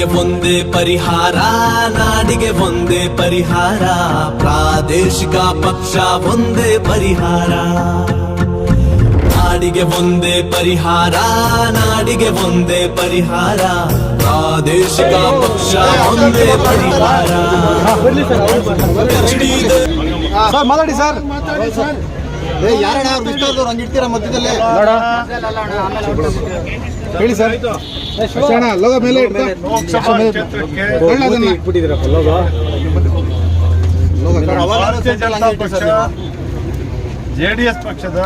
ನಾಡಿಗೆ ಒಂದೇ ಪರಿಹಾರ ನಾಡಿಗೆ ಒಂದೇ ಪರಿಹಾರ ಪ್ರಾದೇಶಿಕ ಪಕ್ಷ ಒಂದೇ ಪರಿಹಾರ. ನಾಡಿಗೆ ಒಂದೇ ಪರಿಹಾರ ನಾಡಿಗೆ ಒಂದೇ ಪರಿಹಾರ ಪ್ರಾದೇಶಿಕ ಪಕ್ಷ ಒಂದೇ ಪರಿಹಾರ. ಮಾತಾಡಿ ಸರ್. ಯಾರಣ್ಣ ಅವ್ರು ಇಷ್ಟವ್ರು ಹಂಗೆ ಇಡ್ತೀರಾ ಮಧ್ಯದಲ್ಲಿ? ಹೇಳಿ ಸರ್. ಅಣ್ಣ ಲೋಗ ಮೇಲೆ. ಲೋಗ. ಭಾರತೀಯ ಜನತಾ ಪಕ್ಷ ಜೆ ಡಿ ಎಸ್ ಪಕ್ಷದ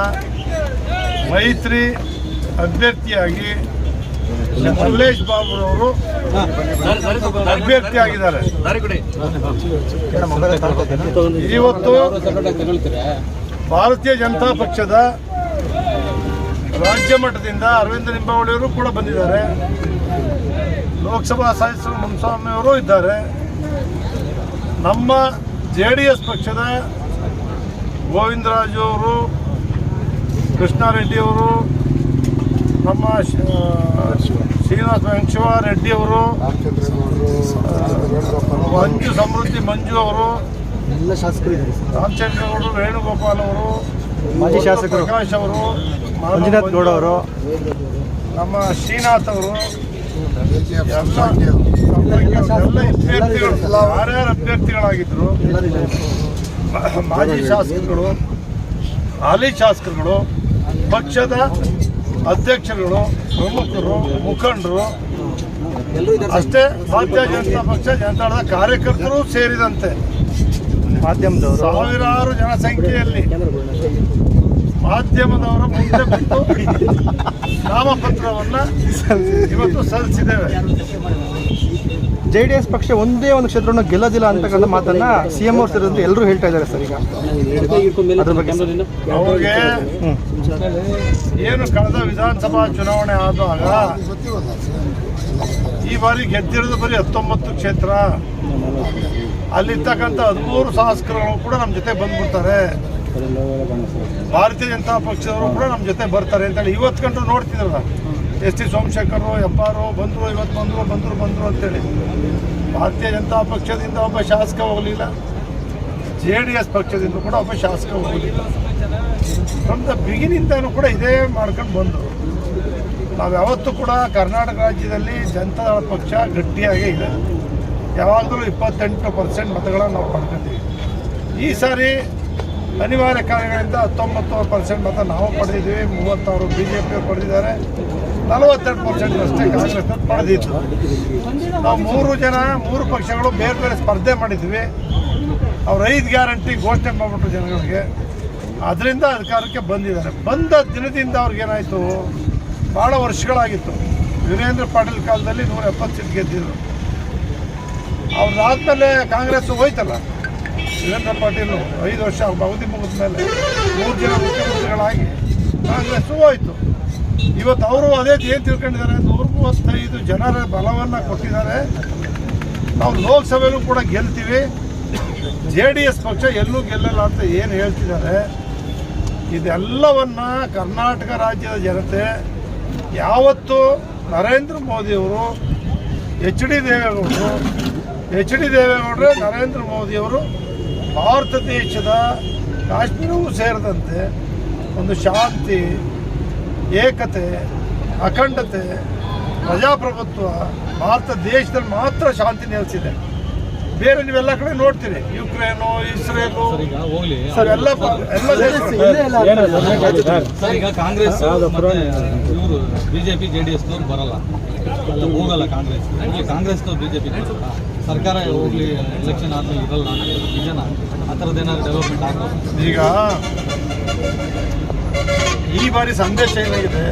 ಮೈತ್ರಿ ಅಭ್ಯರ್ಥಿಯಾಗಿ ಮಲ್ಲೇಶ್ ಬಾಬುರವರು ಅಭ್ಯರ್ಥಿಯಾಗಿದ್ದಾರೆ. ಇವತ್ತು ಭಾರತೀಯ ಜನತಾ ಪಕ್ಷದ ರಾಜ್ಯ ಮಟ್ಟದಿಂದ ಅರವಿಂದ ಲಿಂಬಾವಳಿಯವರು ಕೂಡ ಬಂದಿದ್ದಾರೆ. ಲೋಕಸಭಾ ಸದಸ್ಯರು ಮುನ್ಸ್ವಾಮಿ ಅವರು ಇದ್ದಾರೆ. ನಮ್ಮ ಜೆ ಡಿ ಎಸ್ ಪಕ್ಷದ ಗೋವಿಂದರಾಜು ಅವರು ಕೃಷ್ಣಾರೆಡ್ಡಿ ಅವರು ನಮ್ಮ ಶ್ರೀನಿವಾಸ ವೆಂಕಟೇಶ್ವರ ರೆಡ್ಡಿ ಅವರು ಮಂಜು ಸಮೃದ್ಧಿ ಮಂಜು ಅವರು ಎಲ್ಲ ಶಾಸಕರು ಇದ್ದಾರೆ. ರಾಮಚಂದ್ರಗೌಡರು ವೇಣುಗೋಪಾಲ್ ಅವರು ಮಾಜಿ ಶಾಸಕರು. ಪ್ರಕಾಶ್ ಅವರು ಮಂಜುನಾಥ್ ಗೌಡ ಅವರು. ನಮ್ಮ ಶ್ರೀನಾಥ್ ಅವರು ಎಲ್ಲ ಎಲ್ಲ ಅಭ್ಯರ್ಥಿಗಳು ಯಾರ್ಯಾರು ಅಭ್ಯರ್ಥಿಗಳಾಗಿದ್ರು? ಮಾಜಿ ಶಾಸಕರುಗಳು ಹಾಲಿ ಶಾಸಕರುಗಳು ಪಕ್ಷದ ಅಧ್ಯಕ್ಷರುಗಳು ಪ್ರಮುಖರು ಮುಖಂಡರು ಅಷ್ಟೇ ಭಾರತೀಯ ಜನತಾ ಪಕ್ಷ ಜನತಾಳದ ಕಾರ್ಯಕರ್ತರು ಸೇರಿದಂತೆ. ಮಾಧ್ಯಮದವರು ಸಾವಿರಾರು ಜನಸಂಖ್ಯೆಯಲ್ಲಿ ಮಾಧ್ಯಮದವರ ಮುಂದೆ ಬಿಟ್ಟು ನಾಮಪತ್ರವನ್ನ ಇವತ್ತು ಸಲ್ಲಿಸಿದ್ದೇವೆ. ಜೆ ಡಿ ಎಸ್ ಪಕ್ಷ ಒಂದೇ ಒಂದು ಕ್ಷೇತ್ರವನ್ನು ಗೆಲ್ಲೋದಿಲ್ಲ ಅಂತಕ್ಕಂಥ ಮಾತನ್ನ ಸಿ ಎಂ ಅವ್ರು ಸೇರಿದಂತೆ ಎಲ್ಲರೂ ಹೇಳ್ತಾ ಇದ್ದಾರೆ ಸರ್ ಈಗ. ಅದ್ರ ಬಗ್ಗೆ ಅವ್ರಿಗೆ ಏನು ಕಳೆದ ವಿಧಾನಸಭಾ ಚುನಾವಣೆ ಆದಾಗ ಈ ಬಾರಿ ಗೆದ್ದಿರೋದು ಬರೀ ಹತ್ತೊಂಬತ್ತು ಕ್ಷೇತ್ರ. ಅಲ್ಲಿರ್ತಕ್ಕಂಥ ಹದಿಮೂರು ಶಾಸಕರುಗಳು ಕೂಡ ನಮ್ಮ ಜೊತೆ ಬಂದ್ಬಿಡ್ತಾರೆ. ಭಾರತೀಯ ಜನತಾ ಪಕ್ಷದವರು ಕೂಡ ನಮ್ಮ ಜೊತೆ ಬರ್ತಾರೆ ಅಂತೇಳಿ ಇವತ್ತು ಕಂಡು ನೋಡ್ತಿದ್ರಲ್ಲ ಎಸ್ ಟಿ ಸೋಮಶೇಖರ್ ಎಪ್ಪಾರು ಬಂದರು, ಇವತ್ತು ಬಂದರು ಬಂದರು ಬಂದರು ಅಂತೇಳಿ. ಭಾರತೀಯ ಜನತಾ ಪಕ್ಷದಿಂದ ಒಬ್ಬ ಶಾಸಕ ಹೋಗಲಿಲ್ಲ. ಜೆ ಡಿ ಎಸ್ ಪಕ್ಷದಿಂದ ಕೂಡ ಒಬ್ಬ ಶಾಸಕ ಹೋಗಲಿಲ್ಲ. ಫ್ರಮ್ ದ ಬಿಗಿನಿಂದನೂ ಕೂಡ ಇದೇ ಮಾಡ್ಕೊಂಡು ಬಂದರು. ನಾವು ಯಾವತ್ತೂ ಕೂಡ ಕರ್ನಾಟಕ ರಾಜ್ಯದಲ್ಲಿ ಜನತಾ ಪಕ್ಷ ಗಟ್ಟಿಯಾಗೇ ಇದೆ ಯಾವಾಗಲೂ ಇಪ್ಪತ್ತೆಂಟು ಪರ್ಸೆಂಟ್ ಮತಗಳನ್ನು ನಾವು ಪಡ್ಕೊತೀವಿ ಈ ಸಾರಿ ಅನಿವಾರ್ಯ ಕಾರ್ಯಗಳಿಂದ ಹತ್ತೊಂಬತ್ತು ಪರ್ಸೆಂಟ್ ಮತ ನಾವು ಪಡೆದಿದ್ದೀವಿ. ಮೂವತ್ತಾರು ಬಿ ಜೆ ಪಿಯವರು ಪಡೆದಿದ್ದಾರೆ. ನಲವತ್ತೆರಡು ಪರ್ಸೆಂಟ್ ಅಷ್ಟೇ ಕಾಂಗ್ರೆಸ್ ಪಡೆದಿತ್ತು ನಾವು ಮೂರು ಜನ, ಮೂರು ಪಕ್ಷಗಳು ಬೇರೆ ಬೇರೆ ಸ್ಪರ್ಧೆ ಮಾಡಿದ್ವಿ. ಅವ್ರು ಐದು ಗ್ಯಾರಂಟಿ ಘೋಷಣೆ ಮಾಡಿಬಿಟ್ರು ಜನಗಳಿಗೆ. ಅದರಿಂದ ಅಧಿಕಾರಕ್ಕೆ ಬಂದಿದ್ದಾರೆ. ಬಂದ ದಿನದಿಂದ ಅವ್ರಿಗೇನಾಯಿತು ಭಾಳ ವರ್ಷಗಳಾಗಿತ್ತು. ವೀರೇಂದ್ರ ಪಾಟೀಲ್ ಕಾಲದಲ್ಲಿ ನೂರ ಎಪ್ಪತ್ತು ಸೀಟ್ ಗೆದ್ದಿದ್ರು. ಅವ್ರದ್ದಾದ್ಮೇಲೆ ಕಾಂಗ್ರೆಸ್ ಹೋಯ್ತಲ್ಲ ವೀರೇಂದ್ರ ಪಾಟೀಲ್ ಐದು ವರ್ಷ ಅವ್ರ ಅವಧಿ ಮುಗಿದ ಮೇಲೆ ಮೂರು ಜನ ಮುಖ್ಯಮಂತ್ರಿಗಳಾಗಿ ಕಾಂಗ್ರೆಸ್ಸು ಹೋಯ್ತು. ಇವತ್ತು ಅವರು ಅದೇ ಏನು ತಿಳ್ಕೊಂಡಿದ್ದಾರೆ ನೂರ ಮೂವತ್ತೈದು ಜನರ ಬಲವನ್ನು ಕೊಟ್ಟಿದ್ದಾರೆ. ನಾವು ಲೋಕಸಭೆಯಲ್ಲೂ ಕೂಡ ಗೆಲ್ತೀವಿ. ಜೆ ಡಿ ಎಸ್ ಪಕ್ಷ ಎಲ್ಲೂ ಗೆಲ್ಲಲ್ಲ ಅಂತ ಏನು ಹೇಳ್ತಿದ್ದಾರೆ. ಇದೆಲ್ಲವನ್ನ ಕರ್ನಾಟಕ ರಾಜ್ಯದ ಜನತೆ ಯಾವತ್ತು ನರೇಂದ್ರ ಮೋದಿಯವರು, ಎಚ್ ಡಿ ದೇವೇಗೌಡರು ಎಚ್ ಡಿ ದೇವೇಗೌಡರೇ ನರೇಂದ್ರ ಮೋದಿಯವರು ಭಾರತ ದೇಶದ ಕಾಶ್ಮೀರವೂ ಸೇರಿದಂತೆ ಒಂದು ಶಾಂತಿ ಏಕತೆ ಅಖಂಡತೆ ಪ್ರಜಾಪ್ರಭುತ್ವ ಭಾರತ ದೇಶದಲ್ಲಿ ಮಾತ್ರ ಶಾಂತಿ ನೆಲೆಸಿದೆ. ಬೇರೆ ನೀವೆಲ್ಲ ಕಡೆ ನೋಡ್ತೀರಿ. ಯುಕ್ರೇನು ಇಸ್ರೇಲು ಸರ್ ಎಲ್ಲ ಎಲ್ಲ ದೇಶ ಸರ್ ಈಗ ಕಾಂಗ್ರೆಸ್ ಇವರು ಬಿಜೆಪಿ ಜೆ ಡಿ ಎಸ್ ಬರಲ್ಲ. ಹೋಗಲ್ಲ ಕಾಂಗ್ರೆಸ್. ಕಾಂಗ್ರೆಸ್ ಬಿಜೆಪಿ ಸರ್ಕಾರ ಹೋಗಲಿ ಎಲೆಕ್ಷನ್ ಆದ್ಮೇಲೆ ಇರಲ್ಲ. ನಿಜನ? ಆ ಥರದ್ದು ಏನಾದ್ರು ಡೆವಲಪ್ಮೆಂಟ್ ಆಗ್ಬೋದು? ಈಗ ಈ ಬಾರಿ ಸಂದೇಶ ಏನಾಗಿದೆ?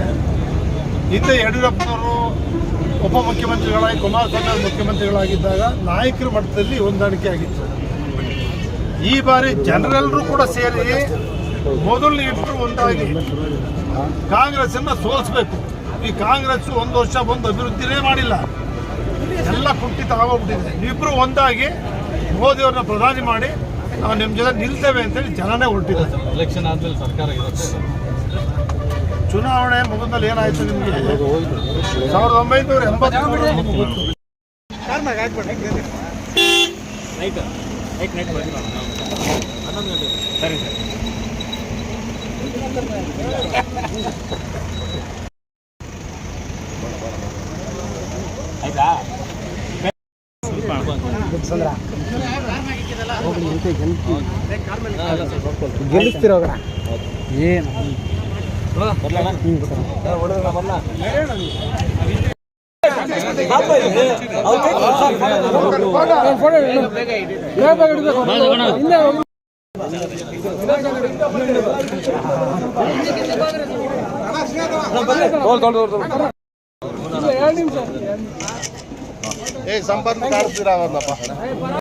ಹಿಂದೆ ಯಡಿಯೂರಪ್ಪನವರು ಉಪಮುಖ್ಯಮಂತ್ರಿಗಳಾಗಿ ಕುಮಾರಸ್ವಾಮಿ ಅವರು ಮುಖ್ಯಮಂತ್ರಿಗಳಾಗಿದ್ದಾಗ ನಾಯಕರ ಮಟ್ಟದಲ್ಲಿ ಹೊಂದಾಣಿಕೆ ಆಗಿತ್ತು. ಈ ಬಾರಿ ಜನರೆಲ್ಲರೂ ಕೂಡ ಸೇರಿ ಮೊದಲು ಇಟ್ಟರು ಒಂದಾಗಿ ಕಾಂಗ್ರೆಸ್ ಅನ್ನ ಸೋಲಿಸಬೇಕು. ಈ ಕಾಂಗ್ರೆಸ್ ಒಂದು ವರ್ಷ ಬಂದು ಅಭಿವೃದ್ಧಿನೇ ಮಾಡಿಲ್ಲ. ಎಲ್ಲ ಕುಂಠಿತ ಆಗೋಗ್ಬಿಟ್ಟಿದೆ. ನೀವಿಬ್ರು ಒಂದಾಗಿ ಮೋದಿಯವ್ರನ್ನ ಪ್ರಧಾನಿ ಮಾಡಿ ನಾವು ನಿಮ್ಮ ಜೊತೆ ನಿಲ್ತೇವೆ ಅಂತೇಳಿ ಜನನೇ ಹೊರಟಿದ್ದಾರೆ. ಎಲೆಕ್ಷನ್ ಆದ್ಮೇಲೆ ಸರ್ಕಾರ ಚುನಾವಣೆ ಮುಗಿದ್ಮೇಲೆ ಏನಾಯ್ತು ನಿಮಗೆ? ಸಾವಿರದ ಒಂಬೈನೂರ ಎಂಬತ್ಮೂರು ಏನು ಗೆಲ್ಲಿಸ್ತಿರೋಗ ಏನು ఏ సంపత్తి కాదు రావాలి